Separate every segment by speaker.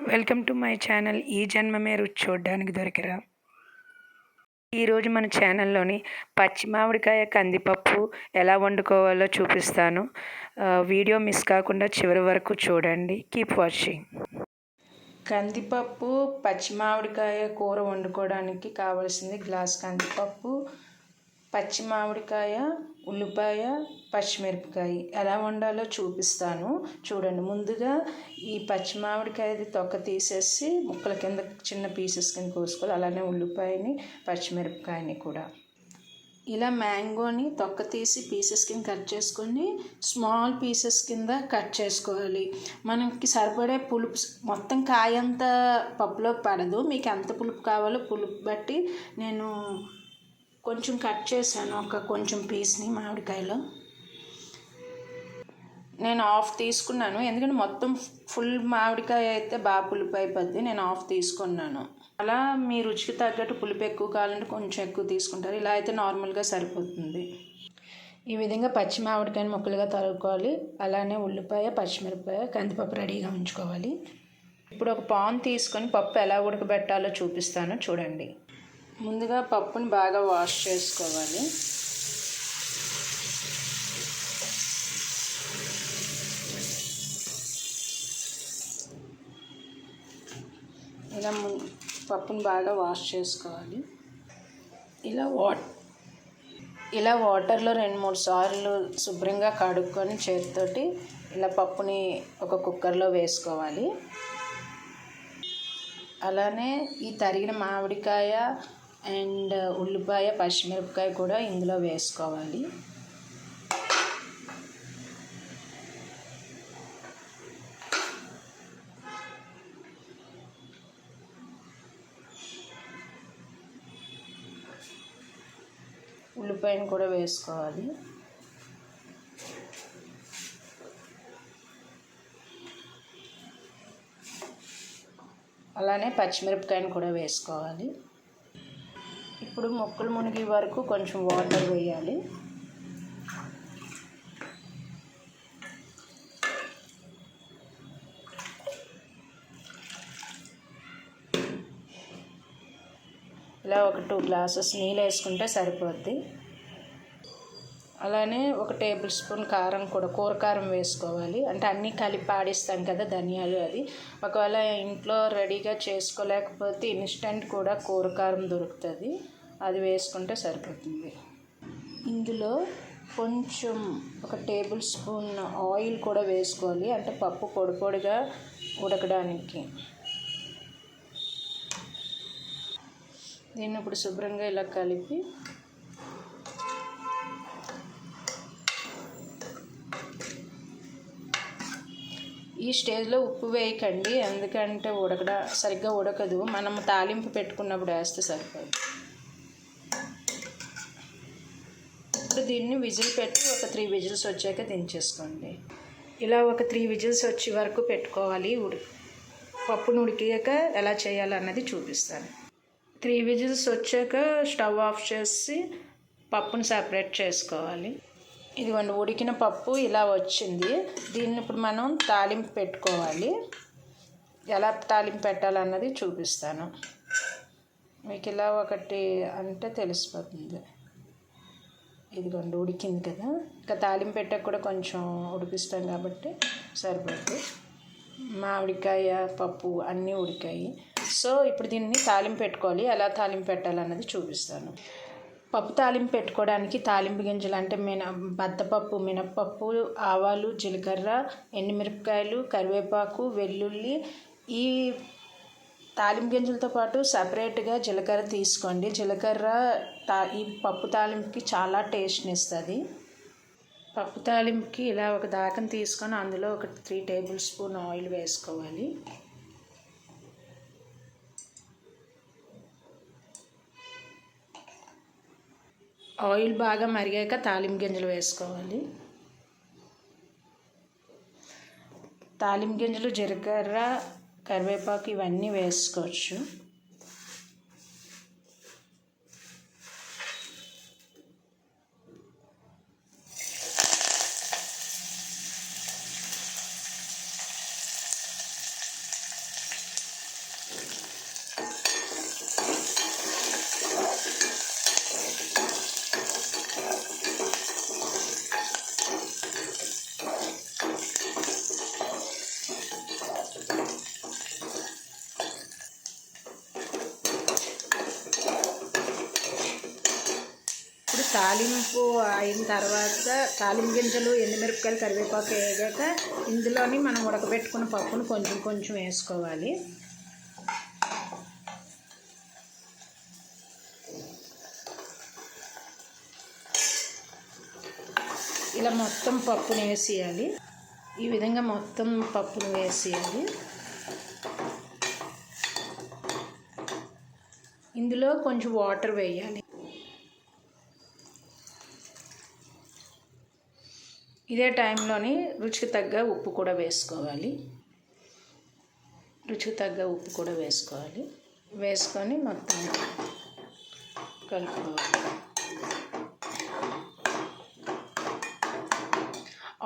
Speaker 1: Welcome to my channel. ఈ జన్మమే రుచి చూడడానికి దొరికిరా. ఈరోజు మన ఛానల్లోని పచ్చి మామిడికాయ కందిపప్పు ఎలా వండుకోవాలో చూపిస్తాను. వీడియో మిస్ కాకుండా చివరి వరకు చూడండి. Keep watching. కందిపప్పు పచ్చి మామిడికాయ కూర వండుకోవడానికి కావాల్సింది గ్లాస్ కందిపప్పు పచ్చి మామిడికాయ ఉల్లిపాయ పచ్చిమిరపకాయ ఎలా వండాలో చూపిస్తాను. చూడండి ముందుగా ఈ పచ్చి మామిడికాయది తొక్క తీసేసి ముక్కల కింద చిన్న పీసెస్ కింద కోసుకోవాలి. అలానే ఉల్లిపాయని పచ్చిమిరపకాయని కూడా. ఇలా మ్యాంగోని తొక్క తీసి పీసెస్ కింద కట్ చేసుకొని స్మాల్ పీసెస్ కింద కట్ చేసుకోవాలి. మనకి సరిపడే పులుపు మొత్తం కాయ పప్పులో పడదు. మీకు ఎంత పులుపు కావాలో పులుపు బట్టి నేను కొంచెం కట్ చేశాను ఒక కొంచెం పీస్ని మామిడికాయలో. నేను ఆఫ్ తీసుకున్నాను ఎందుకంటే మొత్తం ఫుల్ మామిడికాయ అయితే బాగా పులుపు అయిపోద్ది నేను ఆఫ్ తీసుకున్నాను. అలా మీ రుచికి తగ్గట్టు పులుపు ఎక్కువ కావాలంటే కొంచెం ఎక్కువ తీసుకుంటారు ఇలా అయితే నార్మల్గా సరిపోతుంది. ఈ విధంగా పచ్చి మామిడికాయని ముక్కలుగా తరుక్కోవాలి అలానే ఉల్లిపాయ పచ్చిమిరపాయ కందిపప్పు రెడీగా ఉంచుకోవాలి. ఇప్పుడు ఒక పాన్ తీసుకొని పప్పు ఎలా ఉడకబెట్టాలో చూపిస్తాను చూడండి. ముందుగా పప్పుని బాగా వాష్ చేసుకోవాలి. ఇలా ము పప్పుని బాగా వాష్ చేసుకోవాలి. ఇలా వాట్ ఇలా వాటర్లో రెండు మూడు సార్లు శుభ్రంగా కడుక్కొని చేతితోటి ఇలా పప్పుని ఒక కుక్కర్లో వేసుకోవాలి. అలానే ఈ తరిగిన మామిడికాయ అండ్ ఉల్లిపాయ పచ్చిమిరపకాయ కూడా ఇందులో వేసుకోవాలి. ఉల్లిపాయను కూడా వేసుకోవాలి. అలానే పచ్చిమిరపకాయను కూడా వేసుకోవాలి. ఇప్పుడు మొక్కలు మునిగి వరకు కొంచెం వాటర్ వేయాలి. ఇలా ఒక టూ గ్లాసెస్ నీళ్ళు వేసుకుంటే సరిపోద్ది. అలానే ఒక టేబుల్ స్పూన్ కారం కూడా కూర కారం వేసుకోవాలి. అంటే అన్నీ కలిపి ఆడిస్తాం కదా ధనియాలు అది ఒకవేళ ఇంట్లో రెడీగా చేసుకోలేకపోతే ఇన్స్టెంట్ కూడా కూర కారం దొరుకుతుంది. అది వేసుకుంటే సరిపోతుంది. ఇందులో కొంచెం ఒక టేబుల్ స్పూన్ ఆయిల్ కూడా వేసుకోవాలి. అంటే పప్పు పొడి పొడిగా ఉడకడానికి. దీన్ని ఇప్పుడు శుభ్రంగా ఇలా కలిపి ఈ స్టేజ్లో ఉప్పు వేయకండి. ఎందుకంటే ఉడకడ సరిగ్గా ఉడకదు. మనం తాలింపు పెట్టుకున్నప్పుడు వేస్తే సరిపోదు. దీన్ని విజిల్ పెట్టి ఒక త్రీ విజిల్స్ వచ్చాక దించేసుకోండి. ఇలా ఒక త్రీ విజిల్స్ వచ్చే వరకు పెట్టుకోవాలి ఉడి పప్పును ఉడికాక ఎలా చేయాలన్నది చూపిస్తాను. త్రీ విజిల్స్ వచ్చాక స్టవ్ ఆఫ్ చేసి పప్పును సపరేట్ చేసుకోవాలి. ఇదిగోండి ఉడికిన పప్పు ఇలా వచ్చింది. దీన్ని ఇప్పుడు మనం తాలింపు పెట్టుకోవాలి. ఎలా తాలింపు పెట్టాలన్నది చూపిస్తాను. మీకు ఇలా ఒకటి అంటే తెలిసిపోతుంది. ఇదిగోండి ఉడికింది కదా. ఇంకా తాలింపు పెట్టక కూడా కొంచెం ఉడికిస్తాం కాబట్టి సరిపోతుంది మామిడికాయ పప్పు అన్నీ ఉడికాయి. సో ఇప్పుడు దీన్ని తాలింపు పెట్టుకోవాలి. ఎలా తాలింపు పెట్టాలన్నది చూపిస్తాను. పప్పు తాలింపు పెట్టుకోవడానికి తాలింపు గింజలు అంటే మిన బద్దపప్పు మినప్పప్పు ఆవాలు జీలకర్ర ఎండుమిరపకాయలు కరివేపాకు వెల్లుల్లి ఈ తాలింపు గింజలతో పాటు సపరేట్గా జీలకర్ర తీసుకోండి. జీలకర్ర తా ఈ పప్పు తాలింపుకి చాలా టేస్ట్ని ఇస్తుంది. పప్పు తాలింపుకి ఇలా ఒక దాకం తీసుకొని అందులో ఒక త్రీ టేబుల్ స్పూన్ ఆయిల్ వేసుకోవాలి. ఆయిల్ బాగా మరిగాక తాలింపు గింజలు వేసుకోవాలి. తాలింపు గింజలు జీలకర్ర కరివేపాకు ఇవన్నీ వేసుకోవచ్చు. తాలింపు అయిన తర్వాత తాలింపు గింజలు ఎండుమిరపకాయలు కరివేపాకు వేయగాక ఇందులోని మనం ఉడకబెట్టుకున్న పప్పును కొంచెం కొంచెం వేసుకోవాలి. ఇలా మొత్తం పప్పును వేసేయాలి. ఈ విధంగా మొత్తం పప్పును వేసేయాలి. ఇందులో కొంచెం వాటర్ వేయాలి. ఇదే టైంలోని రుచికి తగ్గ ఉప్పు కూడా వేసుకోవాలి. రుచికి తగ్గ ఉప్పు కూడా వేసుకోవాలి. వేసుకొని మొత్తం కలుపుకోవాలి.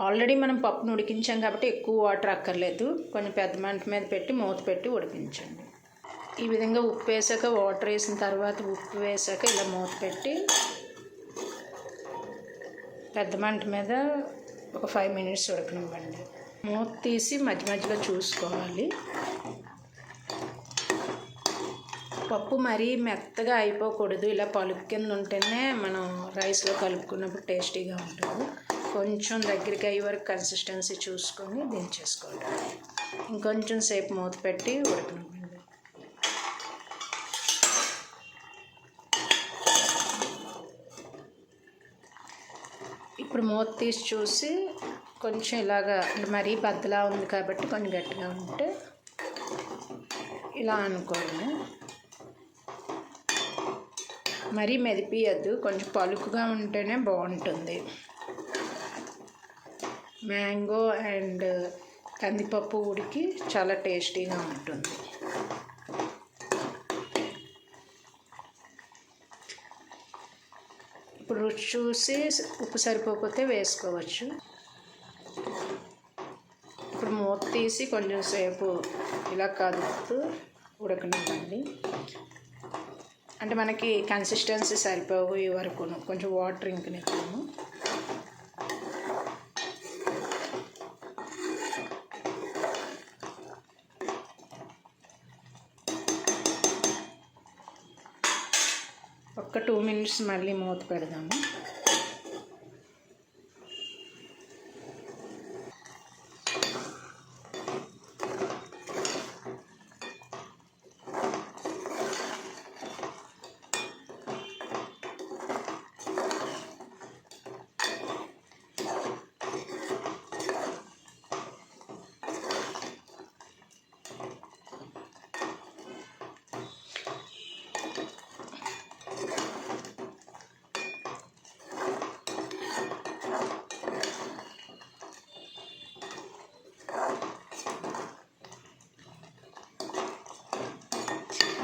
Speaker 1: ఆల్రెడీ మనం పప్పును ఉడికించాం కాబట్టి ఎక్కువ వాటర్ అక్కర్లేదు. కొంచెం పెద్ద మంట మీద పెట్టి మూత పెట్టి ఉడికించండి. ఈ విధంగా ఉప్పు వేసాక వాటర్ వేసిన తర్వాత ఉప్పు వేసాక ఇలా మూత పెట్టి పెద్ద మంట మీద ఒక ఫైవ్ మినిట్స్ ఉడకనివ్వండి మూత తీసి మధ్య మధ్యలో చూసుకోవాలి. పప్పు మరీ మెత్తగా అయిపోకూడదు. ఇలా పలుపు కింద ఉంటేనే మనం రైస్లో కలుపుకున్నప్పుడు టేస్టీగా ఉంటుంది. కొంచెం దగ్గరికి అయ్యే వరకు కన్సిస్టెన్సీ చూసుకొని దించేసుకోవాలి ఇంకొంచెం సేపు మూత పెట్టి ఉడకనివ్వండి. ఇప్పుడు మూత తీసి చూసి కొంచెం ఇలాగా మరీ బద్దలా ఉంది కాబట్టి కొంచెం గట్టిగా ఉంటే ఇలా అనుకోండి. మరీ మెదిపియద్దు కొంచెం పలుకుగా ఉంటేనే బాగుంటుంది. మ్యాంగో అండ్ కందిపప్పు ఉడికి చాలా టేస్టీగా ఉంటుంది ఇప్పుడు రుచి చూసి ఉప్పు సరిపోకపోతే వేసుకోవచ్చు. ఇప్పుడు మూత తీసి కొంచెం సేపు ఇలా కదుపుతూ ఉడకనివ్వండి. అంటే మనకి కన్సిస్టెన్సీ సరిపోయే వరకు కొంచెం వాటర్ ఇంకనివ్వము. ఒక్క టూ మినిట్స్ మళ్ళీ మూత పెడదాము.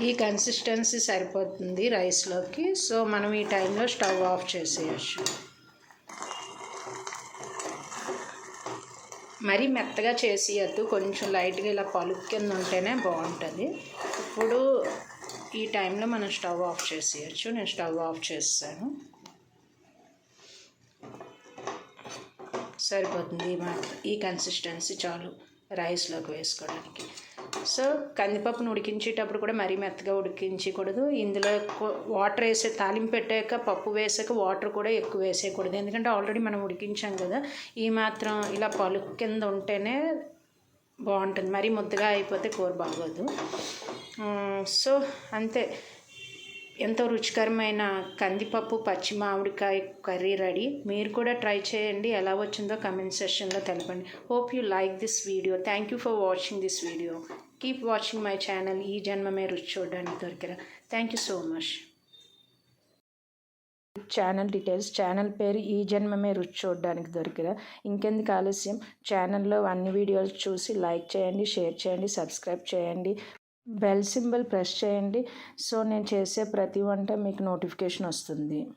Speaker 1: ఈ కన్సిస్టెన్సీ సరిపోతుంది రైస్లోకి సో మనం ఈ టైంలో స్టవ్ ఆఫ్ చేసేయచ్చు. మరీ మెత్తగా చేసేయద్దు. కొంచెం లైట్గా ఇలా పలుకు కింద ఉంటేనే బాగుంటుంది. ఇప్పుడు ఈ టైంలో మనం స్టవ్ ఆఫ్ చేసేయచ్చు. నేను స్టవ్ ఆఫ్ చేస్తాను. సరిపోతుంది ఈ కన్సిస్టెన్సీ చాలు. రైస్లోకి వేసుకోవడానికి. సో కందిపప్పును ఉడికించేటప్పుడు కూడా మరీ మెత్తగా ఉడికించకూడదు. ఇందులో వాటర్ వేసే తాలింపు పెట్టాక పప్పు వేసాక వాటర్ కూడా ఎక్కువ వేసేయకూడదు. ఎందుకంటే ఆల్రెడీ మనం ఉడికించాం కదా ఈ మాత్రం ఇలా పలుకు కింద ఉంటేనే బాగుంటుంది. మరీ ముద్దగా అయిపోతే కూర బాగోదు. సో అంతే. ఎంతో రుచికరమైన కందిపప్పు పచ్చి మామిడికాయ కర్రీ రెడీ. మీరు కూడా ట్రై చేయండి. ఎలా వచ్చిందో కమెంట్ సెషన్లో తెలపండి. Hope you like this video thank you for watching this video keep watching my channel ఈ జన్మమే రుచి చూడడానికి దొరికిరా. Thank you so much channel details channel పేరు ఈ జన్మమే రుచి చూడడానికి దొరికిరా. ఇంకెందుకు ఆలస్యం? ఛానల్లో అన్ని వీడియోలు చూసి లైక్ చేయండి షేర్ చేయండి సబ్స్క్రైబ్ చేయండి. బెల్ సింబల్ ప్రెస్ చేయండి. సో నేను చేసే ప్రతి వంట మీకు నోటిఫికేషన్ వస్తుంది.